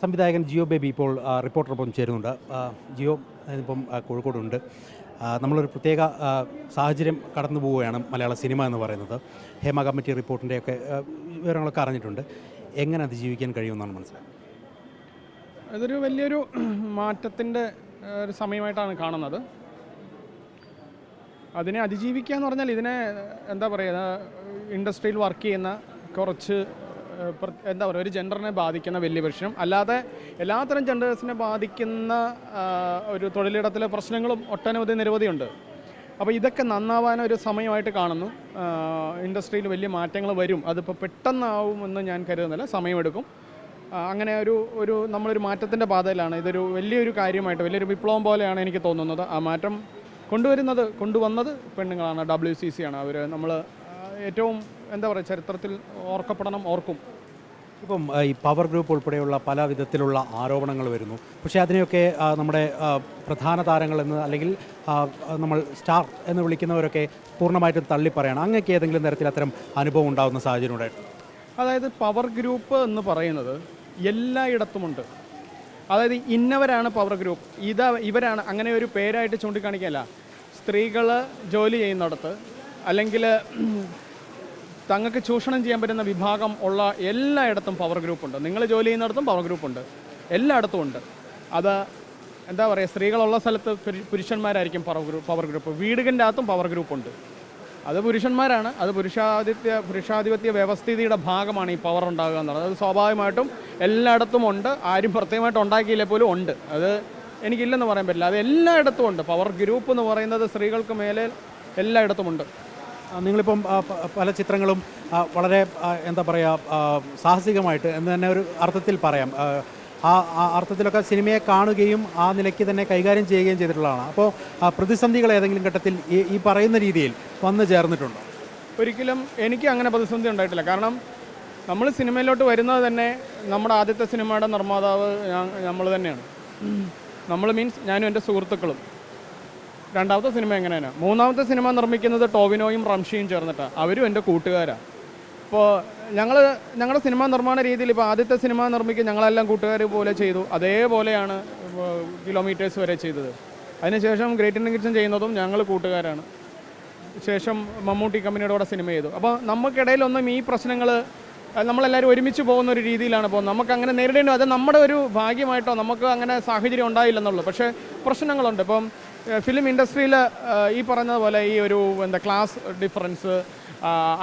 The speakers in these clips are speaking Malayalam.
സംവിധായകൻ ജിയോ ബേബി ഇപ്പോൾ റിപ്പോർട്ടറൊപ്പം ചേരുന്നുണ്ട്. ജിയോ ഇപ്പം കോഴിക്കോടുണ്ട്. നമ്മളൊരു പ്രത്യേക സാഹചര്യം കടന്നു പോവുകയാണ് മലയാള സിനിമ എന്ന് പറയുന്നത്. ഹേമ കമ്മിറ്റി റിപ്പോർട്ടിന്റെയൊക്കെ വിവരങ്ങളൊക്കെ അറിഞ്ഞിട്ടുണ്ട്. എങ്ങനെ അതിജീവിക്കാൻ കഴിയുമെന്നാണ് മനസ്സിലാക്കുന്നത്? അതൊരു വലിയൊരു മാറ്റത്തിന്റെ ഒരു സമയമായിട്ടാണ് കാണുന്നത്. അതിനെ അതിജീവിക്കുക എന്ന് പറഞ്ഞാൽ ഇതിനെ എന്താ പറയുക ഇൻഡസ്ട്രിയിൽ വർക്ക് ചെയ്യുന്ന കുറച്ച് എന്താ പറയുക ഒരു ജെൻഡറിനെ ബാധിക്കുന്ന വലിയ പ്രശ്നം അല്ലാതെ എല്ലാത്തരം ജെൻഡേഴ്സിനെ ബാധിക്കുന്ന ഒരു തൊഴിലിടത്തിലെ പ്രശ്നങ്ങളും ഒട്ടനവധി നിരവധിയുണ്ട്. അപ്പോൾ ഇതൊക്കെ നന്നാവാൻ ഒരു സമയമായിട്ട് കാണുന്നു. ഇൻഡസ്ട്രിയിൽ വലിയ മാറ്റങ്ങൾ വരും. അതിപ്പോൾ പെട്ടെന്നാവുമെന്ന് ഞാൻ കരുതുന്നില്ല. സമയമെടുക്കും. അങ്ങനെ ഒരു ഒരു നമ്മളൊരു മാറ്റത്തിന്റെ പാതയിലാണ്. ഇതൊരു വലിയൊരു കാര്യമായിട്ട് വലിയൊരു വിപ്ലവം പോലെയാണ് എനിക്ക് തോന്നുന്നത്. ആ മാറ്റം കൊണ്ടുവരുന്നത് കൊണ്ടുവന്നത് പെണ്ണുങ്ങളാണ്. ഡബ്ല്യു സി സി ആണ്. അവർ നമ്മൾ ഏറ്റവും എന്താ പറയുക ചരിത്രത്തിൽ ഓർക്കപ്പെടണം ഓർക്കും. ഇപ്പം ഈ പവർ ഗ്രൂപ്പ് ഉൾപ്പെടെയുള്ള പല വിധത്തിലുള്ള ആരോപണങ്ങൾ വരുന്നു. പക്ഷേ അതിനെയൊക്കെ നമ്മുടെ പ്രധാന താരങ്ങൾ എന്ന് അല്ലെങ്കിൽ നമ്മൾ സ്റ്റാർ എന്ന് വിളിക്കുന്നവരൊക്കെ പൂർണമായിട്ടും തള്ളിപ്പറയണം. അങ്ങനെയൊക്കെ ഏതെങ്കിലും തരത്തിൽ അത്തരം അനുഭവം ഉണ്ടാകുന്ന സാഹചര്യം ഉണ്ടായിട്ടുണ്ട്? അതായത് പവർ ഗ്രൂപ്പ് എന്ന് പറയുന്നത് എല്ലായിടത്തുമുണ്ട്. അതായത് ഇന്നവരാണ് പവർ ഗ്രൂപ്പ്. ഇതാ ഇവരാണ് അങ്ങനെ ഒരു പേരായിട്ട് ചൂണ്ടിക്കാണിക്കല്ല സ്ത്രീകൾ ജോലി ചെയ്യുന്നിടത്ത് അല്ലെങ്കിൽ തങ്ങൾക്ക് ചൂഷണം ചെയ്യാൻ പറ്റുന്ന വിഭാഗം ഉള്ള എല്ലായിടത്തും പവർ ഗ്രൂപ്പുണ്ട് നിങ്ങൾ ജോലി ചെയ്യുന്നിടത്തും പവർ ഗ്രൂപ്പുണ്ട് എല്ലായിടത്തും ഉണ്ട്. അത് എന്താ പറയുക സ്ത്രീകളുള്ള സ്ഥലത്ത് പുരുഷന്മാരായിരിക്കും പവർ ഗ്രൂപ്പ് പവർ ഗ്രൂപ്പ് വീടുകന്റെ അകത്തും പവർ ഗ്രൂപ്പുണ്ട് അത് പുരുഷന്മാരാണ്. അത് പുരുഷാധിപത്യ പുരുഷാധിപത്യ വ്യവസ്ഥിതിയുടെ ഭാഗമാണ് ഈ പവർ ഉണ്ടാകുക എന്നുള്ളത്. അത് സ്വാഭാവികമായിട്ടും എല്ലായിടത്തും ഉണ്ട്. ആരും പ്രത്യേകമായിട്ട് ഉണ്ടാക്കിയില്ല പോലും ഉണ്ട്. അത് എനിക്കില്ലെന്ന് പറയാൻ പറ്റില്ല. അത് എല്ലായിടത്തും ഉണ്ട്. പവർ ഗ്രൂപ്പ് എന്ന് പറയുന്നത് സ്ത്രീകൾക്ക് മേലെ എല്ലായിടത്തും ഉണ്ട്. നിങ്ങളിപ്പം പല ചിത്രങ്ങളും വളരെ എന്താ പറയുക സാഹസികമായിട്ട് എന്ന് തന്നെ ഒരു അർത്ഥത്തിൽ പറയാം. ആ, അർത്ഥത്തിലൊക്കെ സിനിമയെ കാണുകയും ആ നിലയ്ക്ക് തന്നെ കൈകാര്യം ചെയ്യുകയും ചെയ്തിട്ടുള്ളതാണ്. അപ്പോൾ ആ, പ്രതിസന്ധികൾ ഏതെങ്കിലും ഘട്ടത്തിൽ ഈ ഈ പറയുന്ന രീതിയിൽ വന്നു ചേർന്നിട്ടുണ്ടോ? ഒരിക്കലും എനിക്ക് അങ്ങനെ പ്രതിസന്ധി ഉണ്ടായിട്ടില്ല. കാരണം നമ്മൾ സിനിമയിലോട്ട് വരുന്നത് തന്നെ നമ്മുടെ ആദ്യത്തെ സിനിമയുടെ നിർമ്മാതാവ് നമ്മൾ തന്നെയാണ്. നമ്മൾ മീൻസ് ഞാനും എന്റെ സുഹൃത്തുക്കളും. രണ്ടാമത്തെ സിനിമ എങ്ങനെയാണ്? മൂന്നാമത്തെ സിനിമ നിർമ്മിക്കുന്നത് ടോവിനോയും റംഷിയും ചേർന്നിട്ടാണ് അവരും എന്റെ കൂട്ടുകാരാണ് ഇപ്പോൾ ഞങ്ങൾ ഞങ്ങളുടെ സിനിമ നിർമ്മാണ രീതിയിൽ ഇപ്പോൾ ആദ്യത്തെ സിനിമ നിർമ്മിക്കുക ഞങ്ങളെല്ലാം കൂട്ടുകാർ പോലെ ചെയ്തു. അതേപോലെയാണ് കിലോമീറ്റേഴ്സ് വരെ ചെയ്തത്. അതിനുശേഷം ഗ്രേറ്റ് ഇന്ത്യൻ കിച്ചൻ ചെയ്യുന്നതും ഞങ്ങൾ കൂട്ടുകാരാണ്. ശേഷം മമ്മൂട്ടി കമ്പനിയുടെ കൂടെ സിനിമ ചെയ്തു. അപ്പോൾ നമുക്കിടയിലൊന്നും ഈ പ്രശ്നങ്ങൾ നമ്മളെല്ലാവരും ഒരുമിച്ച് പോകുന്ന ഒരു രീതിയിലാണ് പോകുന്നത് നമുക്ക് അങ്ങനെ നേരിടേണ്ടി അത് നമ്മുടെ ഒരു ഭാഗ്യമായിട്ടോ നമുക്ക് അങ്ങനെ സാഹചര്യം ഉണ്ടായില്ലെന്നുള്ളൂ. പക്ഷേ പ്രശ്നങ്ങളുണ്ട്. ഇപ്പം ഫിലിം ഇൻഡസ്ട്രിയിൽ ഈ പറഞ്ഞതുപോലെ ഈ ഒരു എന്താ ക്ലാസ് ഡിഫറൻസ്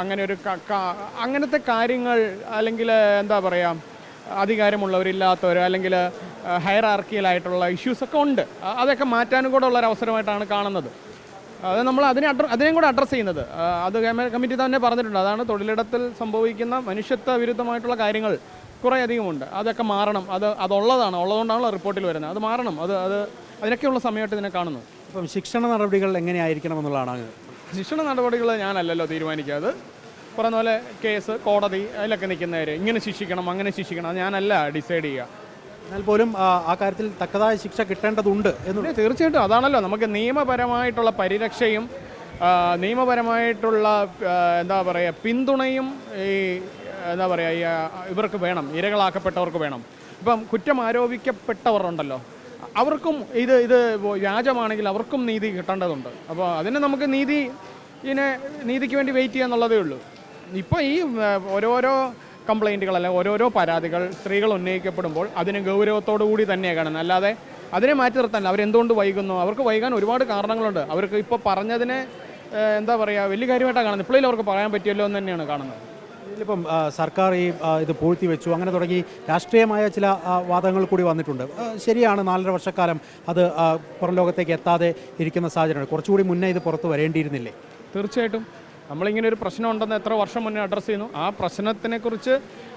അങ്ങനെ ഒരു അങ്ങനത്തെ കാര്യങ്ങൾ അല്ലെങ്കിൽ എന്താ പറയുക അധികാരമുള്ളവരില്ലാത്തവർ അല്ലെങ്കിൽ ഹയറാർക്കിയലായിട്ടുള്ള ഇഷ്യൂസൊക്കെ ഉണ്ട്. അതൊക്കെ മാറ്റാനും കൂടെ ഉള്ള ഒരു അവസരമായിട്ടാണ് കാണുന്നത്. അത് നമ്മൾ അതിനെ അഡ്ര അതിനെയും കൂടെ അഡ്രസ്സ് ചെയ്യുന്നത്. അത് കമ്മിറ്റി തന്നെ പറഞ്ഞിട്ടുണ്ട്. അതാണ് തൊഴിലിടത്തിൽ സംഭവിക്കുന്ന മനുഷ്യത്വ വിരുദ്ധമായിട്ടുള്ള കാര്യങ്ങൾ കുറേ അധികമുണ്ട് അതൊക്കെ മാറണം. അത് അതുള്ളതാണ്. ഉള്ളതുകൊണ്ടാണല്ലോ റിപ്പോർട്ടിൽ വരുന്നത്. അത് മാറണം. അത് അത് അതിനൊക്കെയുള്ള സമയമായിട്ട് ഇതിനെ കാണുന്നു ഇപ്പം ശിക്ഷണ നടപടികൾ എങ്ങനെയായിരിക്കണം എന്നുള്ളതാണ് ശിക്ഷണ നടപടികൾ ഞാനല്ലല്ലോ തീരുമാനിക്കുക അത് പറഞ്ഞ പോലെ കേസ് കോടതി അതിലൊക്കെ നിൽക്കുന്നവർ ഇങ്ങനെ ശിക്ഷിക്കണം അങ്ങനെ ശിക്ഷിക്കണം അത് ഞാനല്ല ഡിസൈഡ് ചെയ്യുക എന്നാൽ പോലും ആ, കാര്യത്തിൽ തക്കതായ ശിക്ഷ കിട്ടേണ്ടതുണ്ട് എന്ന് തീർച്ചയായിട്ടും അതാണല്ലോ. നമുക്ക് നിയമപരമായിട്ടുള്ള പരിരക്ഷയും നിയമപരമായിട്ടുള്ള എന്താ പറയുക പിന്തുണയും ഈ എന്താ പറയുക ഇവർക്ക് വേണം ഇരകളാക്കപ്പെട്ടവർക്ക് വേണം. ഇപ്പം കുറ്റം ആരോപിക്കപ്പെട്ടവർ ഉണ്ടല്ലോ അവർക്കും ഇത് ഇത് വ്യാജമാണെങ്കിൽ അവർക്കും നീതി കിട്ടേണ്ടതുണ്ട്. അപ്പോൾ അതിന് നമുക്ക് നീതി ഇതിനെ നീതിക്ക് വേണ്ടി വെയിറ്റ് ചെയ്യാന്നുള്ളതേ ഉള്ളൂ. ഇപ്പോൾ ഈ ഓരോരോ കംപ്ലൈന്റുകൾ അല്ലെങ്കിൽ ഓരോരോ പരാതികൾ സ്ത്രീകൾ ഉന്നയിക്കപ്പെടുമ്പോൾ അതിന് ഗൗരവത്തോടു കൂടി തന്നെയാണ് കാണുന്നത്. അല്ലാതെ അതിനെ മാറ്റി നിർത്താൻ അവരെന്തുകൊണ്ട് വൈകുന്നു? അവർക്ക് വൈകാൻ ഒരുപാട് കാരണങ്ങളുണ്ട്. അവർക്ക് ഇപ്പോൾ പറഞ്ഞതിനെ എന്താ പറയുക വലിയ കാര്യമായിട്ടാണ് കാണുന്നത്. ഇപ്പോഴേ അവർക്ക് പറയാൻ പറ്റിയല്ലോ എന്ന് തന്നെയാണ് കാണുന്നത്. ഇതിലിപ്പം സർക്കാർ ഈ ഇത് പൂഴ്ത്തി വെച്ചു. അങ്ങനെ തുടങ്ങി രാഷ്ട്രീയമായ ചില വാദങ്ങൾ കൂടി വന്നിട്ടുണ്ട്. ശരിയാണ് നാലര വർഷക്കാലം അത് പുറം ലോകത്തേക്ക് എത്താതെ ഇരിക്കുന്ന സാഹചര്യമാണ്. കുറച്ചുകൂടി മുന്നേ ഇത് പുറത്ത് വരേണ്ടിയിരുന്നില്ലേ? തീർച്ചയായിട്ടും. നമ്മളിങ്ങനെ ഒരു പ്രശ്നം ഉണ്ടെന്ന് എത്ര വർഷം മുന്നേ അഡ്രസ്സ് ചെയ്യുന്നു. ആ പ്രശ്നത്തിനെക്കുറിച്ച്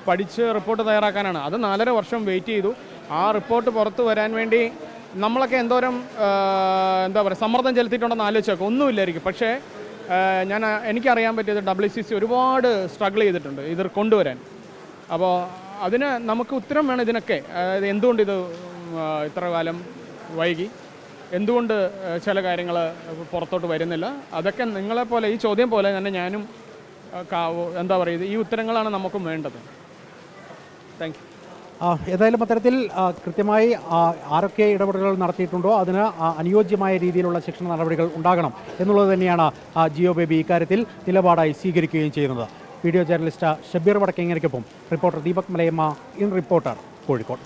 പഠിച്ച് റിപ്പോർട്ട് തയ്യാറാക്കാനാണ്. അത് നാലര വർഷം വെയിറ്റ് ചെയ്തു. ആ റിപ്പോർട്ട് പുറത്ത് വരാൻ വേണ്ടി നമ്മളൊക്കെ എന്തോരം എന്താ പറയുക സമ്മർദ്ദം ചെലുത്തിയിട്ടുണ്ടെന്ന് ആലോചിച്ച് നോക്കാം. ഒന്നുമില്ലായിരിക്കും. പക്ഷേ ഞാൻ എനിക്കറിയാൻ പറ്റിയത് ഡബ്ല്യു സി സി ഒരുപാട് സ്ട്രഗിൾ ചെയ്തിട്ടുണ്ട് ഇത് കൊണ്ടുവരാൻ. അപ്പോൾ അതിന് നമുക്ക് ഉത്തരം വേണം ഇതിനൊക്കെ. എന്തുകൊണ്ട് ഇത് ഇത്ര കാലം വൈകി? എന്തുകൊണ്ട് ചില കാര്യങ്ങൾ പുറത്തോട്ട് വരുന്നില്ല? അതൊക്കെ നിങ്ങളെപ്പോലെ ഈ ചോദ്യം പോലെ തന്നെ ഞാനും എന്താ പറയുക ഈ ഉത്തരങ്ങളാണ് നമുക്കും വേണ്ടത്. താങ്ക് ഏതായാലും അത്തരത്തിൽ കൃത്യമായി ആരൊക്കെ ഇടപെടലുകൾ നടത്തിയിട്ടുണ്ടോ അതിന് അനുയോജ്യമായ രീതിയിലുള്ള ശിക്ഷണ നടപടികൾ ഉണ്ടാകണം എന്നുള്ളത് തന്നെയാണ് ജിയോ ബേബി ഇക്കാര്യത്തിൽ നിലപാടായി സ്വീകരിക്കുകയും ചെയ്യുന്നത്. Video journalist Shabeer വടക്കേങ്ങരയ്ക്കൊപ്പം reporter Deepak Malayamma in reporter Kozhikode.